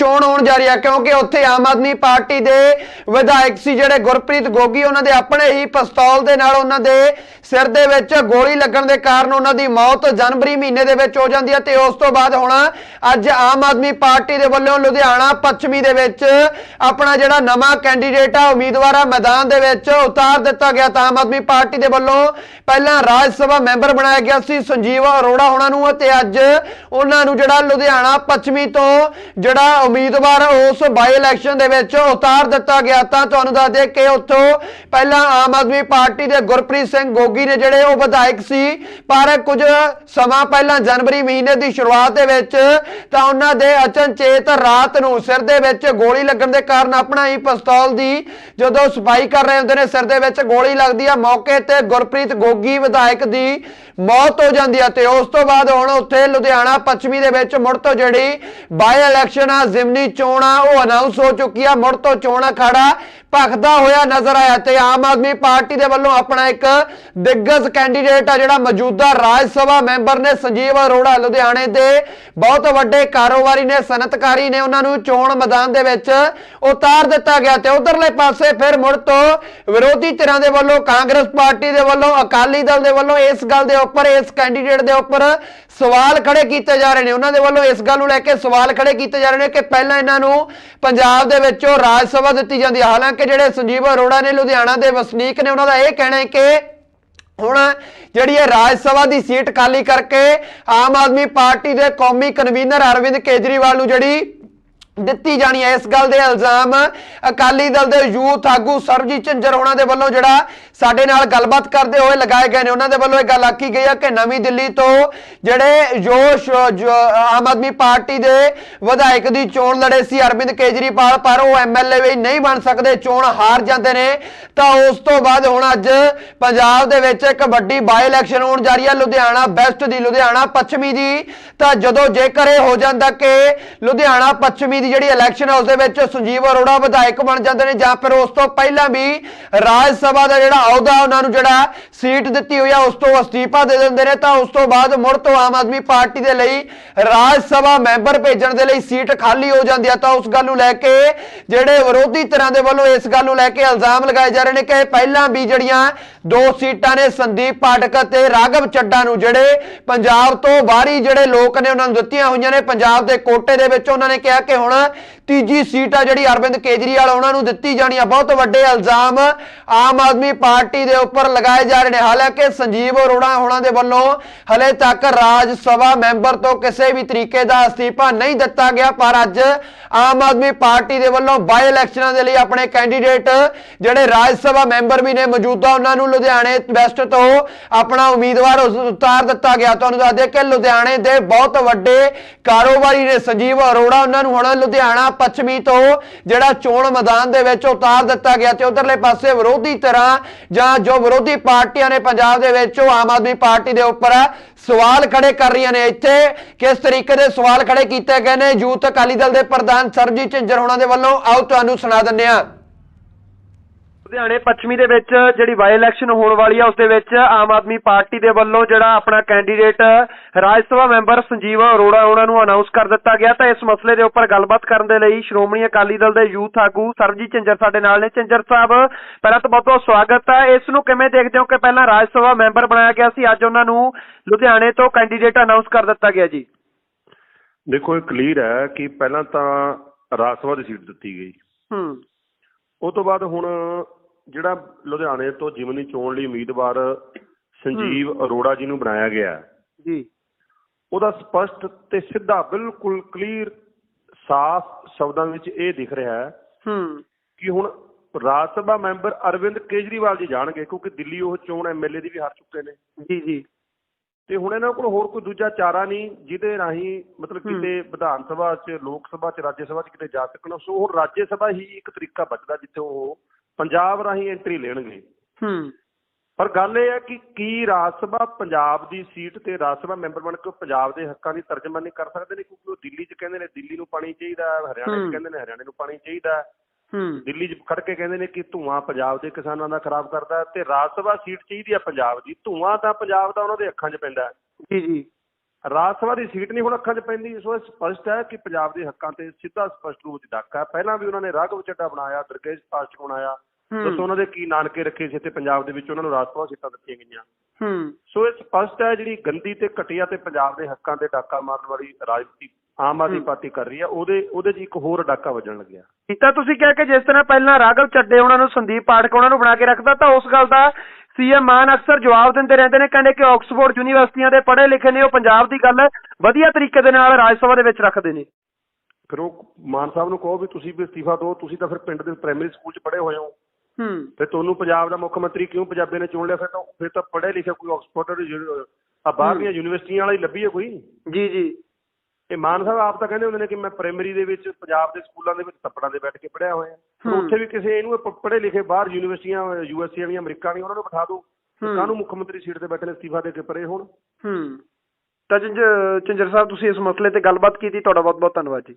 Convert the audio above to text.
ਚੋਣ ਹੋਣ ਜਾ ਰਹੀ ਹੈ ਕਿਉਂਕਿ ਉੱਥੇ ਆਮ ਆਦਮੀ ਪਾਰਟੀ ਦੇ ਵਿਧਾਇਕ ਸੀ ਜਿਹੜੇ ਗੁਰਪ੍ਰੀਤ ਗੋਗੀ, ਉਹਨਾਂ ਦੇ ਆਪਣੇ ਹੀ ਪਿਸਤੌਲ ਦੇ ਨਾਲ ਉਹਨਾਂ ਦੇ ਸਿਰ ਦੇ ਵਿੱਚ ਗੋਲੀ ਲੱਗਣ ਦੇ ਕਾਰਨ ਉਹਨਾਂ ਦੀ ਮੌਤ ਜਨਵਰੀ ਮਹੀਨੇ ਦੇ ਵਿੱਚ ਹੋ ਜਾਂਦੀ ਹੈ ਤੇ ਉਸ ਤੋਂ ਬਾਅਦ ਹੁਣ ਅੱਜ ਆਮ ਆਦਮੀ ਪਾਰਟੀ ਦੇ ਵੱਲੋਂ ਲੁਧਿਆਣਾ ਪੱਛਮੀ ਦੇ ਵਿੱਚ ਆਪਣਾ ਜਿਹੜਾ ਨਵਾਂ ਕੈਂਡੀਡੇਟ ਆ, ਉਮੀਦਵਾਰ ਆ ਮੈਦਾਨ ਦੇ ਵਿੱਚ ਉਤਾਰ ਦਿੱਤਾ ਗਿਆ ਤਾਂ ਆਮ ਆਦਮੀ ਪਾਰਟੀ ਦੇ ਵੱਲੋਂ ਪਹਿਲਾਂ ਰਾਜ ਸਭਾ ਮੈਂਬਰ ਬਣਾਇਆ ਗਿਆ ਸੀ ਸੰਜੀਵ ਅਰੋੜਾ ਉਹਨਾਂ ਨੂੰ ਤੇ ਅੱਜ ਉਹਨਾਂ ਨੂੰ ਜਿਹੜਾ ਲੁਧਿਆਣਾ ਪੱਛਮੀ ਤੋਂ ਜਿਹੜਾ ਉਮੀਦਵਾਰ ਉਸ ਬਾਈ ਇਲੈਕਸ਼ਨ ਦੇ ਵਿੱਚ ਉਤਾਰ ਦਿੱਤਾ ਗਿਆ ਤਾਂ ਤੁਹਾਨੂੰ ਦੱਸ ਦੇ ਕਿ ਉੱਥੋਂ ਪਹਿਲਾਂ ਆਮ ਆਦਮੀ ਪਾਰਟੀ ਦੇ ਗੁਰਪ੍ਰੀਤ ਸਿੰਘ ਗੋਗੀ ਨੇ ਜਿਹੜੇ ਉਹ ਵਿਧਾਇਕ ਸੀ, ਪਰ ਕੁਝ ਸਮਾਂ ਪਹਿਲਾਂ ਜਨਵਰੀ ਮਹੀਨੇ ਦੀ ਸ਼ੁਰੂਆਤ ਦੇ ਵਿੱਚ ਤਾਂ ਉਹਨਾਂ ਦੇ ਅਚਨਚੇਤ ਰਾਤ ਨੂੰ ਸਿਰ ਦੇ ਵਿੱਚ ਗੋਲੀ ਲੱਗਣ ਦੇ ਕਾਰਨ ਆਪਣਾ ਹੀ ਪਿਸਤੌਲ ਦੀ ਜਦੋਂ ਸਫ਼ਾਈ ਕਰ ਰਹੇ ਹੁੰਦੇ ਨੇ, ਸਿਰ ਦੇ ਵਿੱਚ ਗੋਲੀ ਲੱਗਦੀ ਆ। ਮੌਕੇ ਤੇ ਗੁਰਪ੍ਰੀਤ ਗੋਗੀ ਵਿਧਾਇਕ ਦੀ ਮੌਤ ਹੋ ਜਾਂਦੀ ਆ ਤੇ ਉਸ ਤੋਂ ਬਾਅਦ ਹੁਣ ਉੱਥੇ ਲੁਧਿਆਣਾ ਪੱਛਮੀ ਦੇ ਵਿੱਚ ਮੁੜ ਤੋਂ ਜਿਹੜੀ ਬਾਈ ਇਲੈਕਸ਼ਨ ਆ ਜ਼ਿਮਨੀ ਚੋਣ ਆ ਉਹ ਅਨਾਉਂਸ ਹੋ ਚੁੱਕੀ ਆ ਮੁੜ ਤੋਂ ਚੋਣ ਅਖਾੜਾ ਭਖਦਾ ਹੋਇਆ ਨਜ਼ਰ ਆਇਆ ਤੇ ਆਮ ਆਦਮੀ ਪਾਰਟੀ ਦੇ ਵੱਲੋਂ ਆਪਣਾ ਇੱਕ ਦਿੱਗਜ ਕੈਂਡੀਡੇਟ ਆ ਜਿਹੜਾ ਮੌਜੂਦਾ ਰਾਜ ਸਭਾ ਮੈਂਬਰ ਨੇ ਸੰਜੀਵ ਅਰੋੜਾ, ਲੁਧਿਆਣੇ ਦੇ ਬਹੁਤ ਵੱਡੇ ਕਾਰੋਬਾਰੀ ਨੇ ਸਨਅਤਕਾਰੀ ਨੇ ਉਹਨਾਂ ਨੂੰ ਚੋਣ ਮੈਦਾਨ ਦੇ ਵਿੱਚ ਉਤਾਰ ਦਿੱਤਾ ਗਿਆ ਤੇ ਉਧਰਲੇ ਪਾਸੇ ਫਿਰ ਮੁੜ ਤੋਂ ਵਿਰੋਧੀ ਧਿਰਾਂ ਦੇ ਵੱਲੋਂ, ਕਾਂਗਰਸ ਪਾਰਟੀ ਦੇ ਵੱਲੋਂ, ਅਕਾਲੀ ਦਲ ਦੇ ਵੱਲੋਂ ਇਸ ਗੱਲ ਦੇ ਉੱਪਰ, ਇਸ ਕੈਂਡੀਡੇਟ ਦੇ ਉੱਪਰ ਸਵਾਲ ਖੜੇ ਕੀਤੇ ਜਾ ਰਹੇ ਨੇ। ਉਹਨਾਂ ਦੇ ਵੱਲੋਂ ਇਸ ਗੱਲ ਨੂੰ ਲੈ ਕੇ ਸਵਾਲ ਖੜੇ ਕੀਤੇ ਜਾ ਰਹੇ ਨੇ ਕਿ ਪਹਿਲਾਂ ਇਹਨਾਂ ਨੂੰ ਪੰਜਾਬ ਦੇ ਵਿੱਚੋਂ ਰਾਜ ਸਭਾ ਦਿੱਤੀ ਜਾਂਦੀ ਹੈ ਹਾਲਾਂਕਿ ਜਿਹੜੇ ਸੰਜੀਵ ਅਰੋੜਾ ਨੇ ਲੁਧਿਆਣਾ ਦੇ ਵਸਨੀਕ ਨੇ, ਉਹਨਾਂ ਦਾ ਇਹ ਕਹਿਣਾ ਹੈ ਕਿ ਹੁਣ ਜਿਹੜੀ ਇਹ ਰਾਜ ਸਭਾ ਦੀ ਸੀਟ ਖਾਲੀ ਕਰਕੇ ਆਮ ਆਦਮੀ ਪਾਰਟੀ ਦੇ ਕੌਮੀ ਕਨਵੀਨਰ ਅਰਵਿੰਦ ਕੇਜਰੀਵਾਲ ਨੂੰ ਜਿਹੜੀ ਦਿੱਤੀ ਜਾਣੀ ਹੈ ਇਸ ਗੱਲ ਦੇ ਇਲਜ਼ਾਮ ਅਕਾਲੀ ਦਲ ਦੇ ਯੂਥ ਆਗੂ ਸਰਬਜੀਤ ਝੰਜਰ ਹੋਣਾ ਦੇ ਵੱਲੋਂ ਜਿਹੜਾ ਸਾਡੇ ਨਾਲ ਗੱਲਬਾਤ ਕਰਦੇ ਹੋਏ ਲਗਾਏ ਗਏ ਨੇ। ਉਹਨਾਂ ਦੇ ਵੱਲੋਂ ਇਹ ਗੱਲ ਆਖੀ ਗਈ ਹੈ ਕਿ ਨਵੀਂ ਦਿੱਲੀ ਤੋਂ ਜਿਹੜੇ ਜੋਸ਼, ਜੋ, ਆਮ ਆਦਮੀ ਪਾਰਟੀ ਦੇ ਵਿਧਾਇਕ ਦੀ ਚੋਣ ਲੜੇ ਸੀ ਅਰਵਿੰਦ ਕੇਜਰੀਵਾਲ, ਪਰ ਉਹ ਐਮਐਲਏ ਵੀ ਨਹੀਂ ਬਣ ਸਕਦੇ, ਚੋਣ ਹਾਰ ਜਾਂਦੇ ਨੇ। ਤਾਂ ਉਸ ਤੋਂ ਬਾਅਦ ਹੁਣ ਅੱਜ ਪੰਜਾਬ ਦੇ ਵਿੱਚ ਇੱਕ ਵੱਡੀ ਬਾਈ ਇਲੈਕਸ਼ਨ ਹੋਣ ਜਾ ਰਹੀ ਹੈ ਲੁਧਿਆਣਾ ਵੈਸਟ ਦੀ, ਲੁਧਿਆਣਾ ਪੱਛਮੀ ਦੀ। ਤਾਂ ਜਦੋਂ ਜੇਕਰ ਇਹ ਹੋ ਜਾਂਦਾ ਕਿ ਲੁਧਿਆਣਾ ਪੱਛਮੀ ਦੀ ਜਿਹੜੀ ਇਲੈਕਸ਼ਨ ਹੈ ਉਸ ਦੇ ਵਿੱਚ ਸੰਜੀਵ ਅਰੋੜਾ ਵਿਧਾਇਕ ਬਣ ਜਾਂਦੇ ਨੇ ਜਾਂ ਫਿਰ ਉਸ ਤੋਂ ਪਹਿਲਾਂ ਵੀ ਰਾਜ ਸਭਾ ਦਾ ਜਿਹੜਾ ਅਹੁਦਾ ਉਹਨਾਂ ਨੂੰ ਜਿਹੜਾ ਸੀਟ ਦਿੱਤੀ ਹੋਈ ਆ, ਉਸ ਤੋਂ ਅਸਤੀਫਾ ਦੇ ਦਿੰਦੇ ਨੇ। ਤਾਂ ਉਸ ਤੋਂ ਬਾਅਦ ਮੁੜ ਤੋਂ ਆਮ ਆਦਮੀ ਪਾਰਟੀ ਦੇ ਲਈ ਰਾਜ ਸਭਾ ਮੈਂਬਰ ਭੇਜਣ ਦੇ ਲਈ ਸੀਟ ਖਾਲੀ ਹੋ ਜਾਂਦੀ ਆ। ਤਾਂ ਉਸ ਗੱਲ ਨੂੰ ਲੈ ਕੇ ਜਿਹੜੇ ਵਿਰੋਧੀ ਧਿਰਾਂ ਦੇ ਵੱਲੋਂ ਇਸ ਗੱਲ ਨੂੰ ਲੈ ਕੇ ਇਲਜ਼ਾਮ ਲਗਾਏ ਜਾ ਰਹੇ ਨੇ ਕਿ ਪਹਿਲਾਂ ਵੀ ਜਿਹੜੀਆਂ ਦੋ ਸੀਟਾਂ ਨੇ ਸੰਦੀਪ ਪਾਠਕ ਅਤੇ ਰਾਘਵ ਚੱਡਾ ਨੂੰ, ਜਿਹੜੇ ਪੰਜਾਬ ਤੋਂ ਬਾਹਰੀ ਜਿਹੜੇ ਲੋਕ ਨੇ, ਉਹਨਾਂ ਨੂੰ ਦਿੱਤੀਆਂ ਹੋਈਆਂ ਨੇ। ਪੰਜਾਬ ਦੇ ਕੋਟੇ ਦੇ ਵਿੱਚ ਉਹਨਾਂ ਨੇ ਕਿਹਾ ਕਿ ਹੁਣ ਤੀਜੀ ਸੀਟ ਆ ਜਿਹੜੀ ਅਰਵਿੰਦ ਕੇਜਰੀਵਾਲ ਉਹਨਾਂ ਨੂੰ ਦਿੱਤੀ ਜਾਣੀ ਆ। ਬਹੁਤ ਵੱਡੇ ਇਲਜ਼ਾਮ ਆਮ ਆਦਮੀ ਪਾਰਟੀ ਦੇ ਉੱਪਰ ਲਗਾਏ ਜਾ ਰਹੇ ਨੇ। ਹਾਲਾਂਕਿ ਸੰਜੀਵ ਅਰੋੜਾ ਹੋਣਾ ਦੇ ਵੱਲੋਂ ਹਲੇ ਤੱਕ ਰਾਜ ਸਭਾ ਮੈਂਬਰ ਤੋਂ ਕਿਸੇ ਵੀ ਤਰੀਕੇ ਦਾ ਅਸਤੀਫਾ ਨਹੀਂ ਦਿੱਤਾ ਗਿਆ, ਪਰ ਅੱਜ ਆਮ ਆਦਮੀ ਪਾਰਟੀ ਦੇ ਵੱਲੋਂ ਬਾਈ ਇਲੈਕਸ਼ਨਾਂ ਦੇ ਲਈ ਆਪਣੇ ਕੈਂਡੀਡੇਟ ਜਿਹੜੇ ਰਾਜ ਸਭਾ ਮੈਂਬਰ ਵੀ ਨੇ, ਮੌਜੂਦਾ ਉਹਨਾਂ ਨੂੰ ਲੁਧਿਆਣੇ ਵੈਸਟ ਤੋਂ ਆਪਣਾ ਉਮੀਦਵਾਰ ਉਤਾਰ ਦਿੱਤਾ ਗਿਆ। ਤੁਹਾਨੂੰ ਦੱਸ ਦਈਏ ਕਿ ਲੁਧਿਆਣੇ ਦੇ ਬਹੁਤ ਵੱਡੇ ਕਾਰੋਬਾਰੀ ਨੇ ਸੰਜੀਵ ਅਰੋੜਾ। ਉਹਨਾਂ ਨੂੰ ਹੁਣ ਲੁਧਿਆਣਾ ਪੱਛਮੀ ਤੋਂ ਜਿਹੜਾ ਚੋਣ ਮੈਦਾਨ ਦੇ ਵਿੱਚ ਉਤਾਰ ਦਿੱਤਾ ਗਿਆ ਤੇ ਉਧਰਲੇ ਪਾਸੇ ਵਿਰੋਧੀ ਤਰ੍ਹਾਂ ਜਾਂ ਜੋ ਵਿਰੋਧੀ ਪਾਰਟੀਆਂ ਨੇ ਪੰਜਾਬ ਦੇ ਵਿੱਚ, ਉਹ ਆਮ ਆਦਮੀ ਪਾਰਟੀ ਦੇ ਉੱਪਰ ਸਵਾਲ ਖੜੇ ਕਰ ਰਹੀਆਂ ਨੇ ਇੱਥੇ। ਕਿਸ ਤਰੀਕੇ ਦੇ ਸਵਾਲ ਖੜੇ ਕੀਤੇ ਗਏ ਨੇ? ਯੂਥ ਅਕਾਲੀ ਦਲ ਦੇ ਪ੍ਰਧਾਨ ਸਰਜੀਤ ਝਿੰਜਰ ਹੋਣਾ ਦੇ ਵੱਲੋਂ। ਆਓ ਤੁਹਾਨੂੰ ਸੁਣਾ ਦਿੰਦੇ ਹਾਂ। ਲੁਧਿਆਣੇ ਪੱਛਮੀ ਦੇ ਵਿੱਚ ਜਿਹੜੀ ਬਾਈ ਇਲੈਕਸ਼ਨ ਹੋਣ ਵਾਲੀ ਆ ਉਸ ਦੇ ਵਿੱਚ ਆਮ ਆਦਮੀ ਪਾਰਟੀ ਦੇ ਵੱਲੋਂ ਜਿਹੜਾ ਆਪਣਾ ਕੈਂਡੀਡੇਟ ਰਾਜ ਸਭਾ ਮੈਂਬਰ ਸੰਜੀਵ ਅਰੋੜਾ ਉਹਨਾਂ ਨੂੰ ਅਨਾਉਂਸ ਕਰ ਦਿੱਤਾ ਗਿਆ। ਤਾਂ ਇਸ ਮਸਲੇ ਦੇ ਉੱਪਰ ਗੱਲਬਾਤ ਕਰਨ ਦੇ ਲਈ ਸ਼੍ਰੋਮਣੀ ਅਕਾਲੀ ਦਲ ਦੇ ਯੂਥ ਆਗੂ ਸਰਬਜੀਤ ਝੰਜਰ ਸਾਡੇ ਨਾਲ ਨੇ। ਝੰਜਰ ਸਾਹਿਬ ਪਹਿਲਾਂ ਤਾਂ ਬਹੁਤ ਬਹੁਤ ਸਵਾਗਤ ਹੈ। ਇਸ ਨੂੰ ਕਿਵੇਂ ਦੇਖਦੇ ਹੋ ਕਿ ਪਹਿਲਾਂ ਰਾਜ ਸਭਾ ਮੈਂਬਰ ਬਣਾਇਆ ਗਿਆ ਸੀ ਅੱਜ ਉਹਨਾਂ ਨੂੰ ਲੁਧਿਆਣੇ ਤੋਂ ਕੈਂਡੀਡੇਟ ਅਨਾਉਂਸ ਕਰ ਦਿੱਤਾ ਗਿਆ ਜੀ? ਦੇਖੋ ਇਹ ਕਲੀਅਰ ਹੈ ਕਿ ਪਹਿਲਾਂ ਤਾਂ ਰਾਜ ਸਭਾ ਦੀ ਸੀਟ ਦਿੱਤੀ ਗਈ। ਹੂੰ। ਉਹ ਤੋਂ ਬਾਅਦ ਹੁਣ ਜਿਹੜਾ ਲੁਧਿਆਣੇ ਤੋਂ ਜਿਮਨੀ ਚੋਣ ਲਈ ਉਮੀਦਵਾਰ ਸੰਜੀਵ ਅਰੋੜਾ ਜੀ ਨੂੰ ਬਣਾਇਆ ਗਿਆ ਜੀ। ਉਹਦਾ ਸਪਸ਼ਟ ਤੇ ਸਿੱਧਾ ਬਿਲਕੁਲ ਕਲੀਅਰ ਸਾਫ਼ ਸ਼ਬਦਾਂ ਵਿੱਚ ਇਹ ਦਿਖ ਰਿਹਾ ਹੈ ਹੂੰ। ਕਿ ਹੁਣ ਰਾਜ ਸਭਾ ਮੈਂਬਰ ਅਰਵਿੰਦ ਕੇਜਰੀਵਾਲ ਜੀ ਜਾਣਗੇ ਕਿਉਂਕਿ ਦਿੱਲੀ ਉਹ ਚੋਣ ਐਮਐਲਏ ਦੀ ਵੀ ਹਾਰ ਚੁੱਕੇ ਨੇ। ਜੀ ਜੀ। ਤੇ ਹੁਣ ਇਹਨਾਂ ਕੋਲ ਹੋਰ ਕੋਈ ਦੂਜਾ ਚਾਰਾ ਨਹੀਂ ਜਿਹਦੇ ਰਾਹੀਂ ਮਤਲਬ। ਕਿਤੇ ਵਿਧਾਨ ਸਭਾ 'ਚ ਲੋਕ ਸਭਾ 'ਚ ਰਾਜ ਸਭਾ 'ਚ ਕਿਤੇ ਜਾ ਸਕਣ। ਸੋ ਉਹ ਰਾਜ ਸਭਾ ਹੀ ਇੱਕ ਤਰੀਕਾ ਬਚਦਾ ਜਿੱਥੇ ਉਹ ਪੰਜਾਬ ਰਾਹੀਂ ਐਂਟਰੀ ਲੈਣਗੇ। ਹੂੰ। ਪਰ ਗੱਲ ਇਹ ਹੈ ਕਿ ਕੀ ਰਾਜ ਸਭਾ ਪੰਜਾਬ ਦੀ ਸੀਟ ਤੇ ਰਾਜ ਸਭਾ ਮੈਂਬਰ ਬਣ ਕੇ ਪੰਜਾਬ ਦੇ ਹੱਕਾਂ ਦੀ ਤਰਜਮਾਨੀ ਕਰ ਸਕਦੇ ਨੇ? ਕਿਉਂਕਿ ਉਹ ਦਿੱਲੀ 'ਚ ਕਹਿੰਦੇ ਨੇ ਦਿੱਲੀ ਨੂੰ ਪਾਣੀ ਚਾਹੀਦਾ ਹਰਿਆਣਾ 'ਚ। ਕਹਿੰਦੇ ਨੇ ਹਰਿਆਣੇ ਨੂੰ ਪਾਣੀ ਚਾਹੀਦਾ। ਹੈ, ਦਿੱਲੀ 'ਚ ਖੜ ਕੇ ਕਹਿੰਦੇ ਨੇ ਕਿ ਧੂਆਂ ਪੰਜਾਬ ਦੇ ਕਿਸਾਨਾਂ ਦਾ ਖਰਾਬ ਕਰਦਾ ਤੇ ਰਾਜ ਸਭਾ ਸੀਟ ਚਾਹੀਦੀ ਹੈ ਪੰਜਾਬ ਦੀ। ਧੂਆਂ ਤਾਂ ਪੰਜਾਬ ਦਾ ਉਹਨਾਂ ਦੇ ਅੱਖਾਂ 'ਚ ਪੈਂਦਾ ਜੀ ਜੀ। ਰਾਜ ਸਭਾ ਦੀ ਸੀਟ ਨਹੀਂ ਹੁਣ ਅੱਖਾਂ 'ਚ ਪੈਂਦੀ। ਸੋ ਇਹ ਸਪਸ਼ਟ ਹੈ ਕਿ ਪੰਜਾਬ ਦੇ ਹੱਕਾਂ ਤੇ ਸਿੱਧਾ ਸਪਸ਼ਟ ਰੂਪ 'ਚ ਡਾਕਾ ਪਹਿਲਾਂ ਵੀ ਉਹਨਾਂ ਨੇ ਰਾਘਵ ਚੱਡਾ ਬਣਾਇਆ ਦਰਕੇਸ਼ ਪਾਸਟਕ ਬਣਾਇਆ। ਦੱਸੋ ਉਹਨਾਂ ਦੇ ਕੀ ਨਾਨਕੇ ਰੱਖੇ ਸੀ ਤੇ ਪੰਜਾਬ ਦੇ ਵਿੱਚ ਉਹਨਾਂ ਨੂੰ ਰਾਜ ਸਭਾ ਸੀਟਾਂ ਦਿੱਤੀਆਂ ਗਈਆਂ। ਹੂੰ। ਸੋ ਇਹ ਸਪਸ਼ਟ ਹੈ ਜਿਹੜੀ ਗੰਦੀ ਤੇ ਘਟੀਆ ਤੇ ਪੰਜਾਬ ਦੇ ਹੱਕਾਂ ਤੇ ਡਾਕਾ ਮਾਰਨ ਵਾਲੀ ਰਾਜਨੀਤੀ ਆਮ ਆਦਮੀ। ਪਾਰਟੀ ਕਰ ਰਹੀ ਹੈ ਉਹਦੇ ਉਹਦੇ 'ਚ ਇੱਕ ਹੋਰ ਡਾਕਾ ਵੱਜਣ ਲੱਗਿਆ। ਤਾਂ ਤੁਸੀਂ ਕਿਹਾ ਕਿ ਜਿਸ ਤਰ੍ਹਾਂ ਪਹਿਲਾਂ ਰਾਘਵ ਚੱਡੇ ਉਹਨਾਂ ਨੂੰ ਸੰਦੀਪ ਪਾਠਕ ਉਹਨਾਂ ਨੂੰ ਬਣਾ ਕੇ ਰੱਖਦਾ ਤਾਂ ਉਸ ਗੱਲ ਦਾ ਸੀਐਮ ਮਾਨ ਅਕਸਰ ਜਵਾਬ ਦਿੰਦੇ ਰਹਿੰਦੇ ਨੇ ਕਹਿੰਦੇ ਕਿ ਆਕਸਫੋਰਡ ਯੂਨੀਵਰਸਿਟੀਆਂ ਦੇ ਪੜ੍ਹੇ ਲਿਖੇ ਨੇ ਉਹ ਪੰਜਾਬ ਦੀ ਗੱਲ ਵਧੀਆ ਤਰੀਕੇ ਦੇ ਨਾਲ ਰਾਜ ਸਭਾ ਦੇ ਵਿੱਚ ਰੱਖਦੇ ਨੇ। ਫਿਰ ਉਹ ਮਾਨ ਸਾਹਿਬ ਨੂੰ ਕਹੋ ਵੀ ਤੁਸੀਂ ਵੀ ਅਸਤੀਫਾ ਦਿਓ ਤੁਸੀਂ ਤਾਂ ਫਿਰ ਪਿੰਡ ਦੇ ਪ੍ਰਾਇਮਰੀ ਸਕੂਲ 'ਚ ਪੜ੍ਹੇ ਹੋਏ ਹੋ। ਹੂੰ। ਫਿਰ ਤੁਹਾਨੂੰ ਪੰਜਾਬ ਦਾ ਮੁੱਖ ਮੰਤਰੀ ਕਿਉਂ ਪੰਜਾਬੀ ਨੇ ਚੁਣ ਲਿਆ? ਫਿਰ ਤਾਂ ਫਿਰ ਤਾਂ ਪੜ੍ਹੇ ਲਿਖੇ ਕੋਈ ਆਕਸਫੋਰਡ ਆ ਬਾਹਰਲੀਆਂ ਯੂਨੀਵਰਸਿਟੀਆਂ ਵਾਲਾ ਲੱਭੀ ਹੈ ਕੋਈ? ਜੀ ਜੀ। ਇਹ ਮਾਨ ਸਾਹਿਬ ਆਪ ਤਾਂ ਕਹਿੰਦੇ ਹੁੰਦੇ ਨੇ ਕਿ ਮੈਂ ਪ੍ਰਾਇਮਰੀ ਦੇ ਵਿੱਚ ਪੰਜਾਬ ਦੇ ਸਕੂਲਾਂ ਦੇ ਵਿੱਚ ਤੱਪੜਾਂ ਦੇ ਬੈਠ ਕੇ ਪੜ੍ਹਿਆ ਹੋਇਆ। ਹੂੰ। ਉੱਥੇ ਵੀ ਕਿਸੇ ਇਹਨੂੰ ਪੜ੍ਹੇ ਲਿਖੇ ਬਾਹਰ ਯੂਨੀਵਰਸਿਟੀਆਂ ਯੂਐਸਏ ਵਾਲੀਆਂ ਅਮਰੀਕਾ ਵਾਲੀਆਂ ਉਹਨਾਂ ਨੂੰ ਬਿਠਾ ਦਿਓ। ਕਾਹਨੂੰ ਮੁੱਖ ਮੰਤਰੀ ਸੀਟ ਤੇ ਬੈਠੇ ਨੇ ਅਸਤੀਫਾ ਦੇ ਕੇ ਪਰੇ ਹੁਣ? ਹੂੰ। ਤਾਂ ਚੰਜ ਚੰਜਰ ਸਾਹਿਬ ਤੁਸੀਂ ਇਸ ਮਸਲੇ ਤੇ ਗੱਲਬਾਤ ਕੀਤੀ ਤੁਹਾਡਾ ਬਹੁਤ ਬਹੁਤ ਧੰਨਵਾਦ ਜੀ।